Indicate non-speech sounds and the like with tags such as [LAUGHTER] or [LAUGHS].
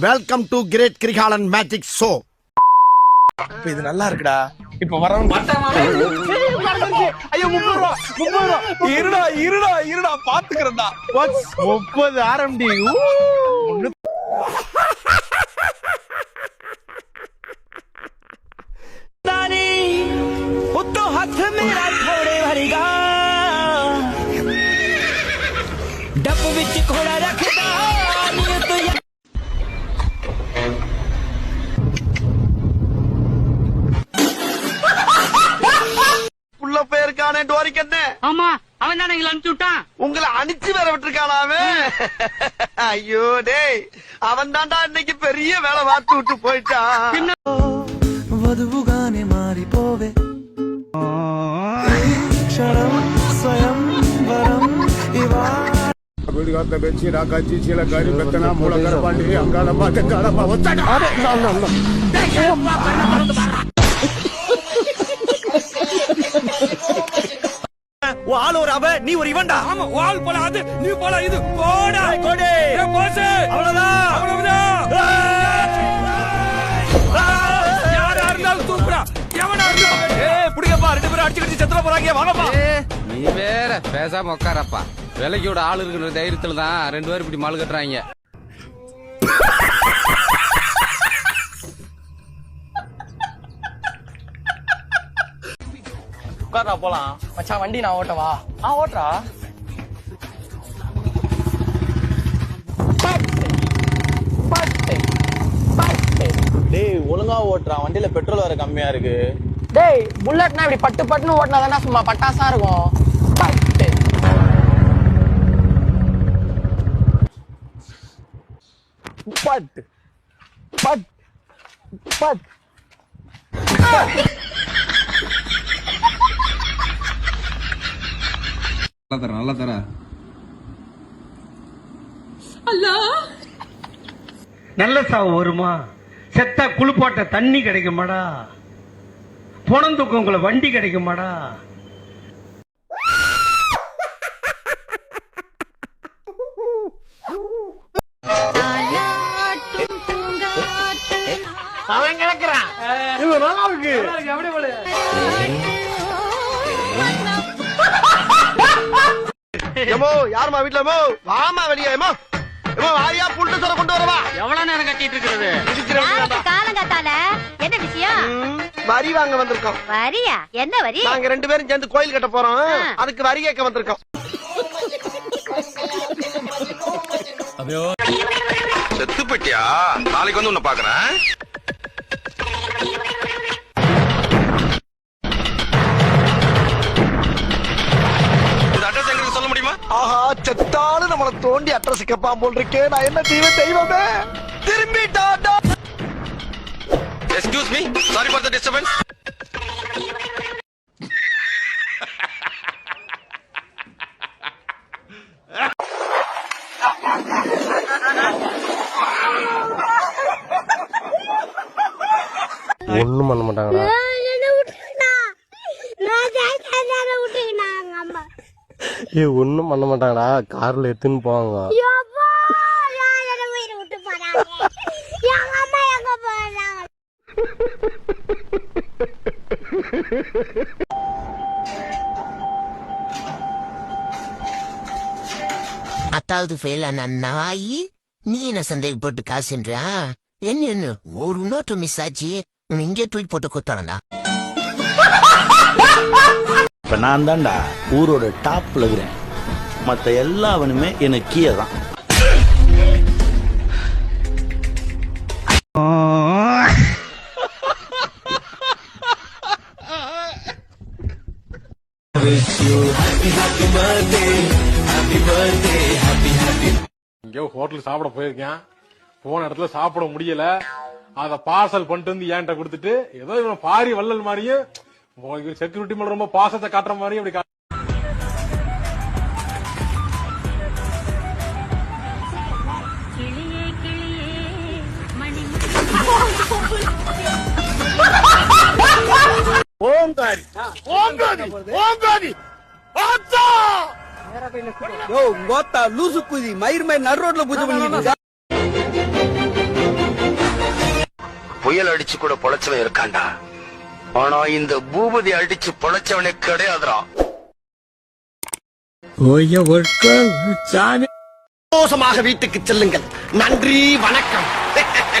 welcome to great Kirikalan magic show இப்ப இது நல்லா இருக்குடா இப்ப வரவன் ஐயோ முப்பது ரூபா முப்பது ரூபா இருடா இருடா இருடா பாத்துக்கிறேன்டா முப்பது ஆரம்பி हथ मेरा थोड़े भरीगा வரைக்கும் என்ன ஆமா அவன் தானே எங்களை அனுப்பிச்சு விட்டான். உங்களை அனுப்பிச்சு வேற விட்டுருக்கானா அவன்? ஐயோ டேய் அவன் தான்டா இன்னைக்கு பெரிய வேலை பார்த்து விட்டு போயிட்டான். వధువుగానే మారిపోవే క్షణం స్వయం వరం ఇవా వీడిగా పెంచి రాకచ్చి చీలకారి పెత్తన మూల గడపండి உன் ஆள் ஒரு அவ நீ ஒரு இவன்டா. ஆமா ஆள் போல அது நீ போல இது. போடா. கோடே. போசே அவ்வளவுதான். அவ்வளவுதான். யாரா இருந்தாலும் தூக்குடா. எவனா இருந்தாலும். ஏ பிடிக்கப்பா ரெண்டு பேரும் அடிச்சு அடிச்சு செத்துற போறாங்க. வாங்கப்பா. நீ வேற பேசாம உட்காரப்பா விலைக்கு விட ஆள் இருக்கிற தைரியத்துல தான் ரெண்டு பேரும் இப்படி மால் கட்டுறாங்க உட்கார்றா போலாம். மச்சான் வண்டி நான் ஓட்டவா? ஆ ஓட்டுறா. டேய் ஒழுங்கா ஓட்டுறான் வண்டியில பெட்ரோல் வேற கம்மியா இருக்கு. டேய் புல்லட்னா இப்படி பட்டு பட்டுன்னு ஓட்டினா தானே சும்மா பட்டாசா இருக்கும். பட்டு. பட் பட் பட் நல்லா தர நல்லா தர நல்ல சாவு வருமா? செத்தா குளிப்பாட்ட தண்ணி கிடைக்குமாடா? புணந்துக்கவங்கள வண்டி கிடைக்குமாடா? எமோ யாருமா வீட்டுல எமோ வாமா வெளியே எமோ எமோ வாரியா புல்ட்டு சொல்ல கொண்டு வரவா? எவ்வளவு நேரம் கட்டிட்டு இருக்கிறது? காலங்காத்தால என்ன விஷயம்? வரி வாங்க வந்திருக்கோம். வரியா? என்ன வரி? நாங்க ரெண்டு பேரும் சேர்ந்து கோயில் கட்ட போறோம். அதுக்கு வரி கேட்க வந்திருக்கோம். செத்து போயிட்டியா? நாளைக்கு வந்து உன்னை பாக்குறேன் செத்தாலும் நம்மள தோண்டி அட்ரஸ் கேட்பான் போல் இருக்கே. நான் என்ன தெய்வ தெய்வமே? திரும்பிட்டாடா. Excuse me sorry for the disturbance ஒண்ணும் பண்ண மாட்டாங்கடா. ஏ ஒண்ணும் பண்ண மாட்டாங்கடா. கார்ல எடுத்துன்னு போவாங்க. அத்தாவது ஃபெயில் ஆன நாயி நீ என்ன சந்தேகப்பட்டு காசுன்றா என்ன என்ன? ஒரு நோட்டு மிஸ் ஆச்சு. இங்கே தூக்கி போட்டு குத்தறா இப்போ நான் தான்டா ஊரோட டாப்ல இருக்கிறேன். மத்த எல்லாவனுமே எனக்கு கீழே தான். எங்கேயோ ஹோட்டல் சாப்பிட போயிருக்கேன். போன இடத்துல சாப்பிட முடியல. அத பார்சல் பண்ணிட்டு வந்து என்கிட்ட கொடுத்துட்டு ஏதோ இவன் பாரி வள்ளல் மாதிரியும் செக்யூரிட்டி மேல ரொம்ப பாசத்தை காட்டுற மாதிரியும் அப்படி ஓங்காரி. ஓங்காரி. ஓங்காரி. ஆத்தா! யோ கோத்தா லூசு குதி மயிர் மயிர் நடு ரோட்ல பூஜை பண்ணிட்டு புயல் அடிச்சு கூட பொழைச்சவன் இருக்கான்டா. ஆனா இந்த பூபதி அடிச்சு பொழைச்சவனே கிடையாதுடா. சந்தோஷமாக வீட்டுக்கு செல்லுங்கள். நன்றி வணக்கம். [LAUGHS]